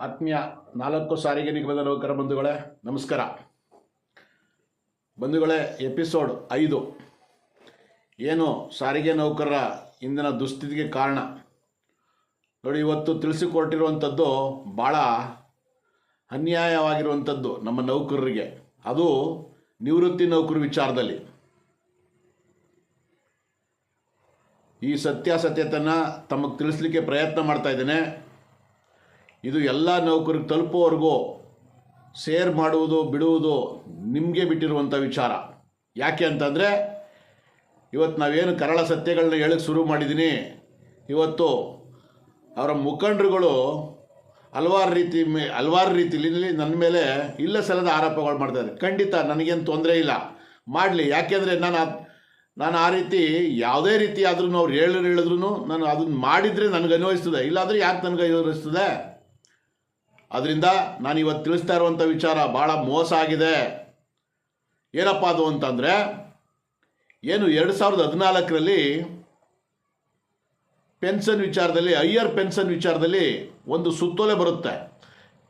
ಆತ್ಮೀಯ ನಾಲ್ಕು ಸಾರಿಗೆ ನಿಗಮದ ನೌಕರ ಬಂಧುಗಳೇ, ನಮಸ್ಕಾರ. ಬಂಧುಗಳೇ, ಎಪಿಸೋಡ್ ಐದು. ಏನು ಸಾರಿಗೆ ನೌಕರರ ಇಂದಿನ ದುಸ್ಥಿತಿಗೆ ಕಾರಣ? ನೋಡಿ, ಇವತ್ತು ತಿಳಿಸಿಕೊಟ್ಟಿರುವಂಥದ್ದು ಭಾಳ ಅನ್ಯಾಯವಾಗಿರುವಂಥದ್ದು ನಮ್ಮ ನೌಕರರಿಗೆ. ಅದು ನಿವೃತ್ತಿ ನೌಕರ ವಿಚಾರದಲ್ಲಿ. ಈ ಸತ್ಯಾಸತ್ಯತನ್ನು ತಮಗೆ ತಿಳಿಸ್ಲಿಕ್ಕೆ ಪ್ರಯತ್ನ ಮಾಡ್ತಾ ಇದ್ದೇನೆ. ಇದು ಎಲ್ಲ ನೌಕರಿಗೆ ತಲುಪೋವರೆಗೂ ಸೇರ್ ಮಾಡುವುದು, ಬಿಡುವುದು ನಿಮಗೆ ಬಿಟ್ಟಿರುವಂಥ ವಿಚಾರ. ಯಾಕೆ ಅಂತಂದರೆ, ಇವತ್ತು ನಾವೇನು ಕರಳ ಸತ್ಯಗಳನ್ನ ಹೇಳಕ್ಕೆ ಶುರು ಮಾಡಿದ್ದೀನಿ ಇವತ್ತು ಅವರ ಮುಖಂಡರುಗಳು ಹಲವಾರು ರೀತಿ ಮೇ, ಹಲವಾರು ರೀತಿಲಿ ನನ್ನ ಮೇಲೆ ಇಲ್ಲ ಸಲದ ಆರೋಪಗಳು ಮಾಡ್ತಾರೆ ಖಂಡಿತ ನನಗೇನು ತೊಂದರೆ ಇಲ್ಲ. ಮಾಡಲಿ. ಯಾಕೆಂದರೆ ನಾನು ನಾನು ಆ ರೀತಿ ಯಾವುದೇ ರೀತಿ ಆದ್ರೂ ಅವ್ರು ಹೇಳಿದ್ರು ಹೇಳಿದ್ರು ನಾನು ಅದನ್ನು ಮಾಡಿದರೆ ನನಗೆ ಅನ್ವಯಿಸ್ತದೆ. ಇಲ್ಲಾಂದರೆ ಯಾಕೆ ನನಗೆ ಅನ್ವಯಿಸ್ತದೆ? ಅದರಿಂದ ನಾನು ಇವತ್ತು ತಿಳಿಸ್ತಾ ಇರುವಂಥ ವಿಚಾರ ಭಾಳ ಮೋಸ ಆಗಿದೆ. ಏನಪ್ಪ ಅದು ಅಂತಂದರೆ, ಏನು ಎರಡು ಸಾವಿರದ ಹದಿನಾಲ್ಕರಲ್ಲಿ ಪೆನ್ಷನ್ ವಿಚಾರದಲ್ಲಿ, ಹೈಯರ್ ಪೆನ್ಷನ್ ವಿಚಾರದಲ್ಲಿ ಒಂದು ಸುತ್ತೋಲೆ ಬರುತ್ತೆ.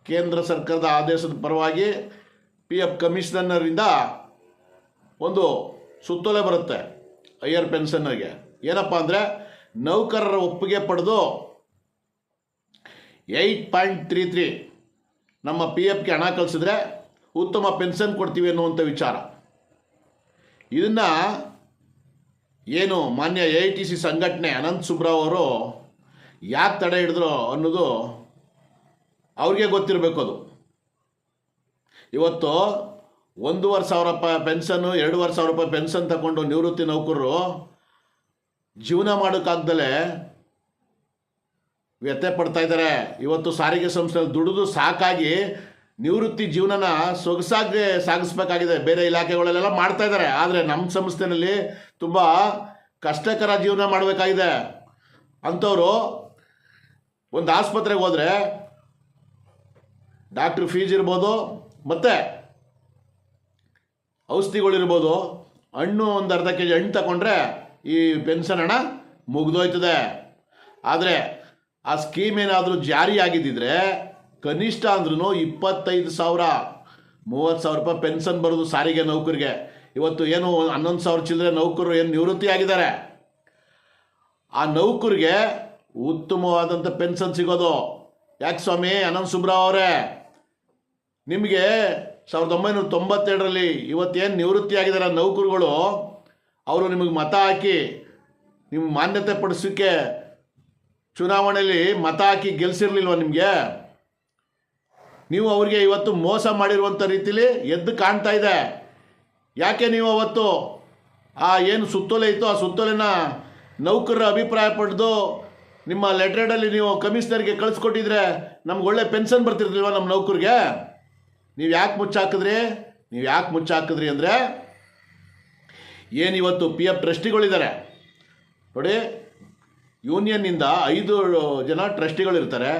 ಕೇಂದ್ರ ಸರ್ಕಾರದ ಆದೇಶದ ಪರವಾಗಿ ಪಿ ಎಫ್ ಕಮಿಷನರಿಂದ ಒಂದು ಸುತ್ತೋಲೆ ಬರುತ್ತೆ ಹೈಯರ್ ಪೆನ್ಷನ್ಗೆ ಏನಪ್ಪ ಅಂದರೆ, ನೌಕರರ ಒಪ್ಪಿಗೆ ಪಡೆದು ಏಯ್ಟ್ ಪಾಯಿಂಟ್ ತ್ರೀ ತ್ರೀ ನಮ್ಮ ಪಿ ಎಫ್ಗೆ ಹಣ ಕಳಿಸಿದ್ರೆ ಉತ್ತಮ ಪೆನ್ಷನ್ ಕೊಡ್ತೀವಿ ಅನ್ನುವಂಥ ವಿಚಾರ. ಇದನ್ನು ಏನು ಮಾನ್ಯ ಎ ಐ ಟಿ ಸಿ ಸಂಘಟನೆ ಅನಂತ್ ಸುಬ್ರಾವ್ ಅವರು ಯಾಕೆ ತಡೆ ಹಿಡಿದ್ರು ಅನ್ನೋದು ಅವ್ರಿಗೆ ಗೊತ್ತಿರಬೇಕು ಅದು. ಇವತ್ತು ಒಂದೂವರೆ ಸಾವಿರ ರೂಪಾಯಿ ಪೆನ್ಷನ್ನು ಎರಡೂವರೆ ಸಾವಿರ ರೂಪಾಯಿ ಪೆನ್ಷನ್ ತಗೊಂಡು ನಿವೃತ್ತಿ ನೌಕರರು ಜೀವನ ಮಾಡೋಕ್ಕಾಗ್ದಲೇ ವ್ಯಥೆ ಪಡ್ತಾ ಇದ್ದಾರೆ. ಇವತ್ತು ಸಾರಿಗೆ ಸಂಸ್ಥೆಯಲ್ಲಿ ದುಡಿದು ಸಾಕಾಗಿ ನಿವೃತ್ತಿ ಜೀವನನ ಸೊಗಸಾಗಿ ಸಾಗಿಸ್ಬೇಕಾಗಿದೆ. ಬೇರೆ ಇಲಾಖೆಗಳಲ್ಲೆಲ್ಲ ಮಾಡ್ತಾ ಇದ್ದಾರೆ. ಆದರೆ ನಮ್ಮ ಸಂಸ್ಥೆಯಲ್ಲಿ ತುಂಬ ಕಷ್ಟಕರ ಜೀವನ ಮಾಡಬೇಕಾಗಿದೆ. ಅಂಥವ್ರು ಒಂದು ಆಸ್ಪತ್ರೆಗೆ ಹೋದರೆ ಡಾಕ್ಟ್ರ್ ಫೀಸ್ ಇರ್ಬೋದು, ಮತ್ತು ಔಷಧಿಗಳಿರ್ಬೋದು. ಹಣ್ಣು ಒಂದು ಅರ್ಧ ಕೆ ಜಿ ಹಣ್ಣು ತಗೊಂಡ್ರೆ ಈ ಪೆನ್ಷನ್ ಹಣ ಮುಗಿದೋಯ್ತದೆ. ಆದರೆ ಆ ಸ್ಕೀಮ್ ಏನಾದರೂ ಜಾರಿಯಾಗಿದ್ದಿದ್ರೆ ಕನಿಷ್ಠ ಅಂದ್ರೂ ಇಪ್ಪತ್ತೈದು ಸಾವಿರ, ಮೂವತ್ತು ಸಾವಿರ ರೂಪಾಯಿ ಪೆನ್ಷನ್ ಬರೋದು ಸಾರಿಗೆ ನೌಕರಿಗೆ. ಇವತ್ತು ಏನು ಹನ್ನೊಂದು ಸಾವಿರ ಚಿಲ್ಲರೆ ನೌಕರರು ಏನು ನಿವೃತ್ತಿ ಆಗಿದ್ದಾರೆ ಆ ನೌಕರಿಗೆ ಉತ್ತಮವಾದಂಥ ಪೆನ್ಷನ್ ಸಿಗೋದು. ಯಾಕೆ ಸ್ವಾಮಿ? ಅನಂತ್ ಸುಬ್ರಾವ್ ಅವರೇ, ನಿಮಗೆ ಸಾವಿರದ ಒಂಬೈನೂರ ತೊಂಬತ್ತೆರಡರಲ್ಲಿ ಇವತ್ತೇನು ನಿವೃತ್ತಿ ಆಗಿದ್ದಾರೆ ನೌಕರುಗಳು, ಅವರು ನಿಮಗೆ ಮತ ಹಾಕಿ ನಿಮ್ಮ ಮಾನ್ಯತೆ ಪಡಿಸೋಕ್ಕೆ ಚುನಾವಣೆಯಲ್ಲಿ ಮತ ಹಾಕಿ ಗೆಲ್ಸಿರ್ಲಿಲ್ವ ನಿಮಗೆ? ನೀವು ಅವರಿಗೆ ಇವತ್ತು ಮೋಸ ಮಾಡಿರುವಂಥ ರೀತಿಲಿ ಎದ್ದು ಕಾಣ್ತಾ ಇದೆ. ಯಾಕೆ ನೀವು ಅವತ್ತು ಆ ಏನು ಸುತ್ತೋಲೆ ಇತ್ತು ಆ ಸುತ್ತೋಲೆನ ನೌಕರರ ಅಭಿಪ್ರಾಯ ಪಡೆದು ನಿಮ್ಮ ಲೆಟ್ರೇಡಲ್ಲಿ ನೀವು ಕಮಿಷನರ್ಗೆ ಕಳಿಸ್ಕೊಟ್ಟಿದ್ರೆ ನಮ್ಗೆ ಒಳ್ಳೆ ಪೆನ್ಷನ್ ಬರ್ತಿರ್ಲಿಲ್ವ ನಮ್ಮ ನೌಕರಿಗೆ? ನೀವು ಯಾಕೆ ಮುಚ್ಚಾಕಿದ್ರಿ? ನೀವು ಯಾಕೆ ಮುಚ್ಚಾಕಿದ್ರಿ ಅಂದರೆ ಏನಿವತ್ತು ಪಿ ಎಫ್ ಟ್ರಸ್ಟಿಗಳಿದ್ದಾರೆ. ನೋಡಿ ಯೂನಿಯನ್ನಿಂದ ಐದು ಜನ ಟ್ರಸ್ಟಿಗಳಿರ್ತಾರೆ.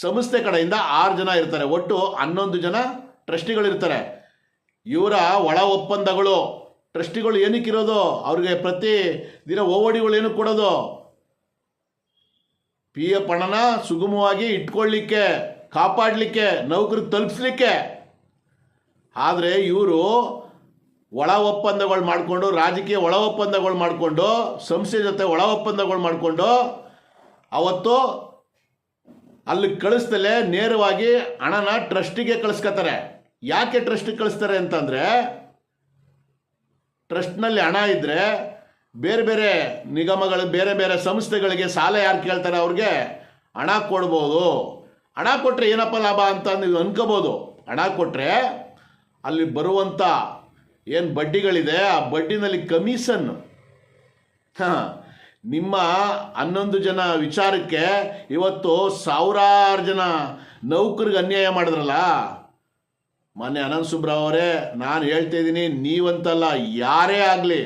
ಸಂಸ್ಥೆ ಕಡೆಯಿಂದ ಆರು ಜನ ಇರ್ತಾರೆ. ಒಟ್ಟು ಹನ್ನೊಂದು ಜನ ಟ್ರಸ್ಟಿಗಳಿರ್ತಾರೆ. ಇವರ ಒಳ ಒಪ್ಪಂದಗಳು, ಟ್ರಸ್ಟಿಗಳು ಏನಕ್ಕಿರೋದು ಅವ್ರಿಗೆ ಪ್ರತಿ ದಿನ ಓವಡಿಗಳು ಏನಕ್ಕೆ ಕೊಡೋದು? ಪಿ ಎಫ್ ಹಣನ ಸುಗಮವಾಗಿ ಇಟ್ಕೊಳ್ಳಿಕ್ಕೆ, ಕಾಪಾಡಲಿಕ್ಕೆ ನೌಕರಿ ತಲುಪಿಸ್ಲಿಕ್ಕೆ. ಆದರೆ ಇವರು ಒಳ ಒಪ್ಪಂದಗಳು ಮಾಡಿಕೊಂಡು, ರಾಜಕೀಯ ಒಳ ಒಪ್ಪಂದಗಳು ಮಾಡಿಕೊಂಡು, ಸಂಸ್ಥೆ ಜೊತೆ ಒಳ ಒಪ್ಪಂದಗಳು ಮಾಡಿಕೊಂಡು, ಅವತ್ತು ಅಲ್ಲಿ ಕಳಿಸ್ದಲೇ ನೇರವಾಗಿ ಹಣನ ಟ್ರಸ್ಟಿಗೆ ಕಳಿಸ್ಕೊತಾರೆ. ಯಾಕೆ ಟ್ರಸ್ಟಿಗೆ ಕಳಿಸ್ತಾರೆ ಅಂತಂದರೆ, ಟ್ರಸ್ಟ್ನಲ್ಲಿ ಹಣ ಇದ್ದರೆ ಬೇರೆ ಬೇರೆ ನಿಗಮಗಳು, ಬೇರೆ ಬೇರೆ ಸಂಸ್ಥೆಗಳಿಗೆ ಸಾಲ ಯಾರು ಕೇಳ್ತಾರೆ ಅವ್ರಿಗೆ? ಹಣ ಕೊಡ್ಬೋದು. ಹಣ ಕೊಟ್ಟರೆ ಏನಪ್ಪ ಲಾಭ ಅಂತ ಅನ್ಕೋಬೋದು ಹಣ ಕೊಟ್ಟರೆ ಅಲ್ಲಿ ಬರುವಂಥ ಏನು ಬಡ್ಡಿಗಳಿದೆ? ಆ ಬಡ್ಡಿನಲ್ಲಿ ಕಮಿಷನ್ ಹಾಂ. ನಿಮ್ಮ ಹನ್ನೊಂದು ಜನ ವಿಚಾರಕ್ಕೆ ಇವತ್ತು ಸಾವಿರಾರು ಜನ ನೌಕರಿಗೆ ಅನ್ಯಾಯ ಮಾಡಿದ್ರಲ್ಲ? ಮೊನ್ನೆ ಅನಂತ್ ಸುಬ್ರಾವ್ ಅವರೇ, ನಾನು ಹೇಳ್ತಾ ಇದ್ದೀನಿ, ನೀವಂತಲ್ಲ, ಯಾರೇ ಆಗಲಿ.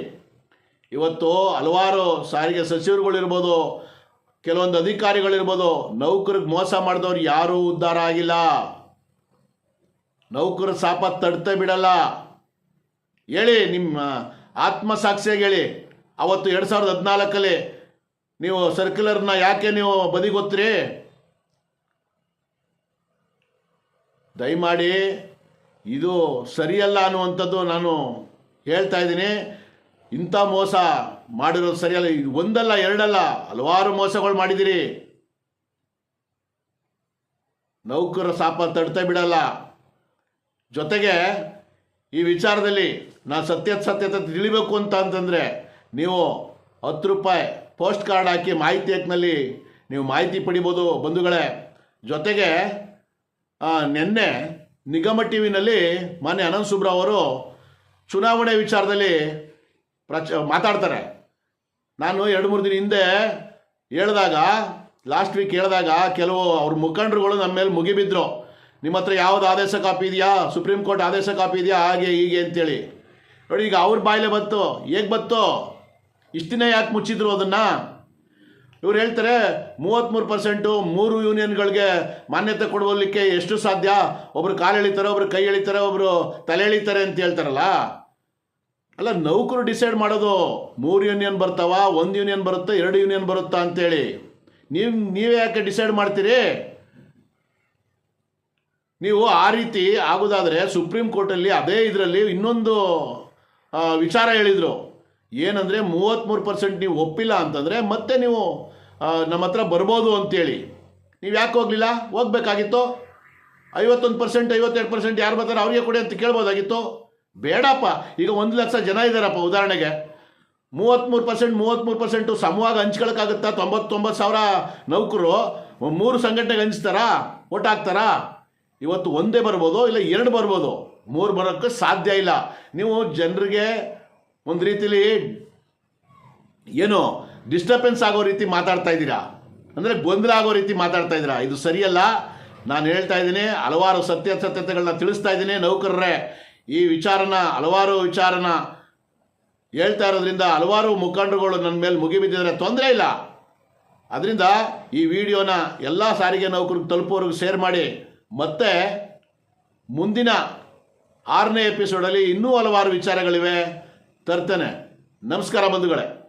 ಇವತ್ತು ಹಲವಾರು ಸಾರಿಗೆ ಸಚಿವರುಗಳಿರ್ಬೋದು, ಕೆಲವೊಂದು ಅಧಿಕಾರಿಗಳಿರ್ಬೋದು, ನೌಕರಿಗೆ ಮೋಸ ಮಾಡಿದವ್ರು ಯಾರೂ ಉದ್ಧಾರ ಆಗಿಲ್ಲ. ನೌಕರ ಸಾಪ ತಡ್ತೇ ಬಿಡಲ್ಲ. ಹೇಳಿ ನಿಮ್ಮ ಆತ್ಮಸಾಕ್ಷಿಯಾಗಿ ಹೇಳಿ. ಅವತ್ತು ಎರಡು ಸಾವಿರದ ಹದಿನಾಲ್ಕಲ್ಲಿ ನೀವು ಸರ್ಕ್ಯುಲರ್ನ ಯಾಕೆ ನೀವು ಬದಿಗೊತ್ತೀರಿ? ದಯಮಾಡಿ ಇದು ಸರಿಯಲ್ಲ ಅನ್ನುವಂಥದ್ದು ನಾನು ಹೇಳ್ತಾ ಇದ್ದೀನಿ. ಇಂಥ ಮೋಸ ಮಾಡಿರೋದು ಸರಿಯಲ್ಲ. ಒಂದಲ್ಲ, ಎರಡಲ್ಲ, ಹಲವಾರು ಮೋಸಗಳು ಮಾಡಿದ್ದೀರಿ. ನೌಕರ ಸಾಪ ತಡ್ತಾ ಬಿಡಲ್ಲ. ಜೊತೆಗೆ ಈ ವಿಚಾರದಲ್ಲಿ ನಾನು ಸತ್ಯಾಸತ್ಯತೆ ತಿಳಿಬೇಕು ಅಂತ ಅಂತಂದರೆ ನೀವು ಹತ್ತು ರೂಪಾಯಿ ಪೋಸ್ಟ್ ಕಾರ್ಡ್ ಹಾಕಿ ಮಾಹಿತಿ ಹಾಕ್ನಲ್ಲಿ ನೀವು ಮಾಹಿತಿ ಪಡಿಬೋದು ಬಂಧುಗಳೇ. ಜೊತೆಗೆ ನಿನ್ನೆ ನಿಗಮ ಟಿ ವಿನಲ್ಲಿ ಮಾನ್ಯ ಅನಂತ್ ಸುಬ್ರಾವ್ ಅವರು ಚುನಾವಣೆ ವಿಚಾರದಲ್ಲಿ ಪ್ರಚ, ಮಾತಾಡ್ತಾರೆ. ನಾನು ಎರಡು ಮೂರು ದಿನ ಹಿಂದೆ ಹೇಳಿದಾಗ ಲಾಸ್ಟ್ ವೀಕ್ ಹೇಳಿದಾಗ ಕೆಲವು ಅವ್ರ ಮುಖಂಡರುಗಳು ನಮ್ಮ ಮೇಲೆ ಮುಗಿಬಿದ್ರು. ನಿಮ್ಮ ಹತ್ರ ಯಾವ್ದು ಆದೇಶ ಕಾಪಿ ಇದೆಯಾ? ಸುಪ್ರೀಂ ಕೋರ್ಟ್ ಆದೇಶ ಕಾಪಿ ಇದೆಯಾ? ಹಾಗೆ ಹೀಗೆ ಅಂತೇಳಿ. ನೋಡಿ, ಈಗ ಅವ್ರ ಬಾಯಿಲೆ ಬಂತು. ಹೇಗೆ ಬಂತು? ಇಷ್ಟು ದಿನ ಯಾಕೆ ಮುಚ್ಚಿದ್ರು ಅದನ್ನು? ಇವ್ರು ಹೇಳ್ತಾರೆ ಮೂವತ್ತ್ಮೂರು ಪರ್ಸೆಂಟು ಮೂರು ಯೂನಿಯನ್ಗಳಿಗೆ ಮಾನ್ಯತೆ ಕೊಡೋಲಿಕ್ಕೆ ಎಷ್ಟು ಸಾಧ್ಯ? ಒಬ್ರು ಕಾಲು ಎಳಿತಾರೆ, ಒಬ್ರು ಕೈ ಎಳಿತಾರೆ, ಒಬ್ರು ತಲೆ ಎಳಿತಾರೆ ಅಂತ ಹೇಳ್ತಾರಲ್ಲ? ಅಲ್ಲ, ನೌಕರು ಡಿಸೈಡ್ ಮಾಡೋದು. ಮೂರು ಯೂನಿಯನ್ ಬರ್ತಾವ, ಒಂದು ಯೂನಿಯನ್ ಬರುತ್ತಾ, ಎರಡು ಯೂನಿಯನ್ ಬರುತ್ತಾ ಅಂತೇಳಿ. ನೀವು, ನೀವೇ ಯಾಕೆ ಡಿಸೈಡ್ ಮಾಡ್ತೀರಿ? ನೀವು ಆ ರೀತಿ ಆಗೋದಾದರೆ ಸುಪ್ರೀಂ ಕೋರ್ಟಲ್ಲಿ ಅದೇ ಇದರಲ್ಲಿ ಇನ್ನೊಂದು ವಿಚಾರ ಹೇಳಿದರು. ಏನಂದರೆ ಮೂವತ್ತ್ಮೂರು ಪರ್ಸೆಂಟ್ ನೀವು ಒಪ್ಪಿಲ್ಲ ಅಂತಂದರೆ ಮತ್ತೆ ನೀವು ನಮ್ಮ ಹತ್ರ ಬರ್ಬೋದು ಅಂತೇಳಿ. ನೀವು ಯಾಕೆ ಹೋಗಲಿಲ್ಲ? ಹೋಗ್ಬೇಕಾಗಿತ್ತು. ಐವತ್ತೊಂದು ಪರ್ಸೆಂಟ್ ಐವತ್ತೆರಡು ಪರ್ಸೆಂಟ್ ಯಾರು ಬರ್ತಾರೆ ಅವ್ರಿಗೆ ಕೊಡಿ ಅಂತ ಕೇಳ್ಬೋದಾಗಿತ್ತು. ಬೇಡಪ್ಪ, ಈಗ ಒಂದು ಲಕ್ಷ ಜನ ಇದ್ದಾರಪ್ಪ ಉದಾಹರಣೆಗೆ. ಮೂವತ್ತ್ಮೂರು ಪರ್ಸೆಂಟ್ ಮೂವತ್ತ್ಮೂರು ಪರ್ಸೆಂಟು ಸಮವಾಗಿ ಹಂಚ್ಕೊಳಕ್ಕಾಗುತ್ತಾ ತೊಂಬತ್ತೊಂಬತ್ತು ಸಾವಿರ ನೌಕರು? ಮೂರು ಸಂಘಟನೆಗೆ ಹಂಚ್ತಾರಾ? ಓಟ್ ಹಾಕ್ತಾರಾ ಇವತ್ತು ಒಂದೇ ಬರ್ಬೋದು ಇಲ್ಲ ಎರಡು ಬರ್ಬೋದು? ಮೂರು ಬರೋಕ್ಕೆ ಸಾಧ್ಯ ಇಲ್ಲ. ನೀವು ಜನರಿಗೆ ಒಂದು ರೀತಿಲಿ ಏನು ಡಿಸ್ಟರ್ಬೆನ್ಸ್ ಆಗೋ ರೀತಿ ಮಾತಾಡ್ತಾ ಇದ್ದೀರಾ? ಅಂದರೆ ಗೊಂದಲ ಆಗೋ ರೀತಿ ಮಾತಾಡ್ತಾ ಇದ್ದೀರಾ? ಇದು ಸರಿಯಲ್ಲ. ನಾನು ಹೇಳ್ತಾ ಇದ್ದೀನಿ, ಹಲವಾರು ಸತ್ಯಾಸತ್ಯತೆಗಳನ್ನ ತಿಳಿಸ್ತಾ ಇದ್ದೀನಿ ನೌಕರರೇ. ಈ ವಿಚಾರನ, ಹಲವಾರು ವಿಚಾರನ ಹೇಳ್ತಾ ಇರೋದ್ರಿಂದ ಹಲವಾರು ಮುಖಂಡರುಗಳು ನನ್ನ ಮೇಲೆ ಮುಗಿಬಿದ್ದಿದ್ರೆ ತೊಂದರೆ ಇಲ್ಲ. ಅದರಿಂದ ಈ ವಿಡಿಯೋನ ಎಲ್ಲ ಸಾರಿಗೆ ನೌಕರಿಗೆ ತಲುಪೋರಿಗೆ ಶೇರ್ ಮಾಡಿ. ಮತ್ತೆ ಮುಂದಿನ ಆರನೇ ಎಪಿಸೋಡಲ್ಲಿ ಇನ್ನೂ ಹಲವಾರು ವಿಚಾರಗಳಿವೆ. ತರ್ತೇನೆ. ನಮಸ್ಕಾರ ಬಂಧುಗಳೇ.